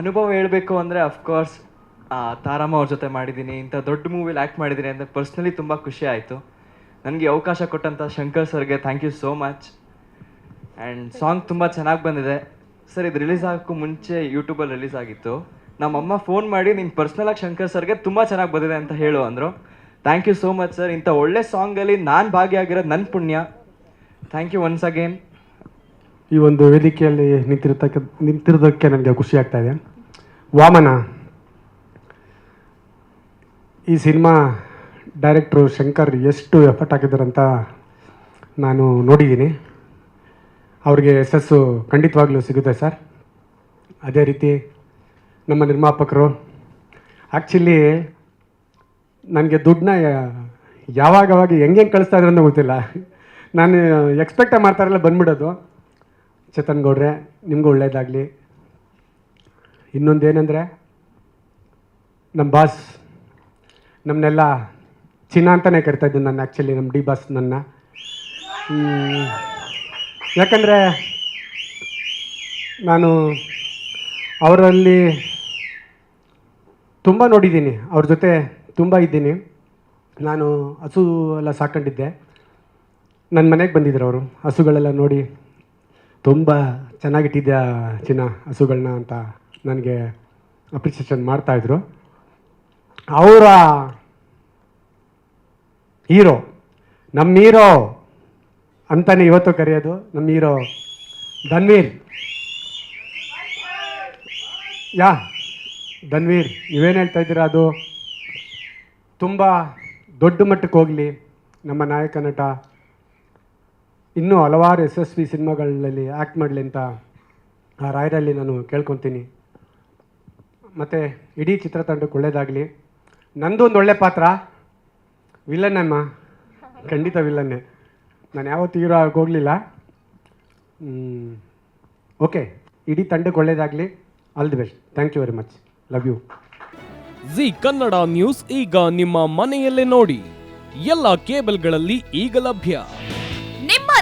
ಅನುಭವ ಹೇಳಬೇಕು ಅಂದರೆ ಅಫ್ಕೋರ್ಸ್ ತಾರಮ್ಮ ಅವ್ರ ಜೊತೆ ಮಾಡಿದ್ದೀನಿ ಇಂಥ ದೊಡ್ಡ ಮೂವಿಲಿ ಆ್ಯಕ್ಟ್ ಮಾಡಿದ್ದೀನಿ ಅಂದರೆ ಪರ್ಸ್ನಲಿ ತುಂಬ ಖುಷಿ ಆಯಿತು. ನನಗೆ ಅವಕಾಶ ಕೊಟ್ಟಂಥ ಶಂಕರ್ ಸರ್ಗೆ thank you so much and song ತುಂಬ ಚೆನ್ನಾಗಿ ಬಂದಿದೆ. ಸರ್, ಇದು ರಿಲೀಸ್ ಆಗೋಕ್ಕೂ ಮುಂಚೆ ಯೂಟ್ಯೂಬಲ್ಲಿ ರಿಲೀಸ್ ಆಗಿತ್ತು. ನಮ್ಮಮ್ಮ ಫೋನ್ ಮಾಡಿ ನಿಮ್ಮ ಪರ್ಸ್ನಲಾಗಿ ಶಂಕರ್ ಸರ್ಗೆ ತುಂಬ ಚೆನ್ನಾಗಿ ಬಂದಿದೆ ಅಂತ ಹೇಳು ಅಂದರು. Thank you so much sir ಇಂಥ ಒಳ್ಳೆ ಸಾಂಗಲ್ಲಿ ನಾನು ಭಾಗಿಯಾಗಿರೋದು ನನ್ನ ಪುಣ್ಯ. ಥ್ಯಾಂಕ್ ಯು ಒನ್ಸ್ ಅಗೇನ್ ಈ ಒಂದು ವೇದಿಕೆಯಲ್ಲಿ ನಿಂತಿರ್ತಕ್ಕ ನಿಂತಿರೋದಕ್ಕೆ ನನಗೆ ಖುಷಿ ಆಗ್ತಾ ಇದೆ. ವಾಮನ. ಈ ಸಿನಿಮಾ ಡೈರೆಕ್ಟ್ರು ಶಂಕರ್ ಎಷ್ಟು ಎಫರ್ಟ್ ಹಾಕಿದ್ದಾರಂತ ನಾನು ನೋಡಿದ್ದೀನಿ. ಅವ್ರಿಗೆ ಯಶಸ್ಸು ಖಂಡಿತವಾಗ್ಲೂ ಸಿಗುತ್ತೆ ಸರ್. ಅದೇ ರೀತಿ ನಮ್ಮ ನಿರ್ಮಾಪಕರು. ಆ್ಯಕ್ಚುಲಿ ನನಗೆ ದುಡ್ಡನ್ನ ಯಾವಾಗವಾಗ ಹೆಂಗೆ ಹೆಂಗೆ ಕಳಿಸ್ತಾ ಇದ್ರಂತ ಗೊತ್ತಿಲ್ಲ. ನಾನು ಎಕ್ಸ್ಪೆಕ್ಟೇ ಮಾಡ್ತಾರಲ್ಲ ಬಂದ್ಬಿಡೋದು. ಚೇತನ್ ಗೌಡ್ರೆ, ನಿಮಗೂ ಒಳ್ಳೆಯದಾಗಲಿ ಇನ್ನೊಂದೇನೆಂದರೆ ನಮ್ಮ ಬಾಸ್ ನಮ್ಮನ್ನೆಲ್ಲ ಚಿನ್ನ ಅಂತಲೇ ಕರಿತಾ ಇದ್ದೀನಿ ನಾನು ಆ್ಯಕ್ಚುಲಿ ನಮ್ಮ ಡಿ ಬಾಸ್ ನನ್ನ. ಯಾಕಂದರೆ ನಾನು ಅವರಲ್ಲಿ ತುಂಬ ನೋಡಿದ್ದೀನಿ, ಅವ್ರ ಜೊತೆ ತುಂಬ ಇದ್ದೀನಿ. ನಾನು ಹಸು ಎಲ್ಲ ಸಾಕೊಂಡಿದ್ದೆ ನನ್ನ ಮನೆಗೆ ಬಂದಿದ್ರು ಅವರು, ಹಸುಗಳೆಲ್ಲ ನೋಡಿ ತುಂಬ ಚೆನ್ನಾಗಿಟ್ಟಿದ್ಯಾ ಚಿನ್ನ ಹಸುಗಳನ್ನ ಅಂತ ನನಗೆ ಅಪ್ರಿಸಿಯೇಷನ್ ಮಾಡ್ತಾಯಿದ್ರು ಅವರ ಹೀರೋ ನಮ್ಮ ಹೀರೋ ಅಂತಾನೆ ಇವತ್ತು ಕರೆಯೋದು ನಮ್ಮ ಹೀರೋ ಧನ್ವೀರ್. ಯಾ, ಧನ್ವೀರ್, ನೀವೇನು ಹೇಳ್ತಾ ಇದ್ದೀರ ಅದು? ತುಂಬ ದೊಡ್ಡ ಮಟ್ಟಕ್ಕೆ ಹೋಗಲಿ, ನಮ್ಮ ನಾಯಕ ನಟ. ಇನ್ನೂ ಹಲವಾರು ಯಶಸ್ವಿ ಸಿನಿಮಾಗಳಲ್ಲಿ ಆ್ಯಕ್ಟ್ ಮಾಡಲಿ ಅಂತ ಆ ರಾಯರಲ್ಲಿ ನಾನು ಕೇಳ್ಕೊತೀನಿ. ಮತ್ತು ಇಡೀ ಚಿತ್ರತಂಡಕ್ಕೆ ಒಳ್ಳೇದಾಗಲಿ. ನಂದು ಒಂದು ಒಳ್ಳೆ ಪಾತ್ರ. ವಿಲನ್ ಅಮ್ಮ. ಖಂಡಿತ ವಿಲನ್ನೇ ನಾನು ಯಾವತ್ತೂ ಹೀರೋ ಆಗೋಗಲಿಲ್ಲ ಓಕೆ ಇಡೀ ತಂಡಕ್ಕೆ ಒಳ್ಳೇದಾಗಲಿ. All the best thank you very much love you Zee Kannada news ಈಗ ನಿಮ್ಮ ಮನೆಯಲ್ಲೇ ನೋಡಿ. ಎಲ್ಲ ಕೇಬಲ್ಗಳಲ್ಲಿ ಈಗ ಲಭ್ಯ.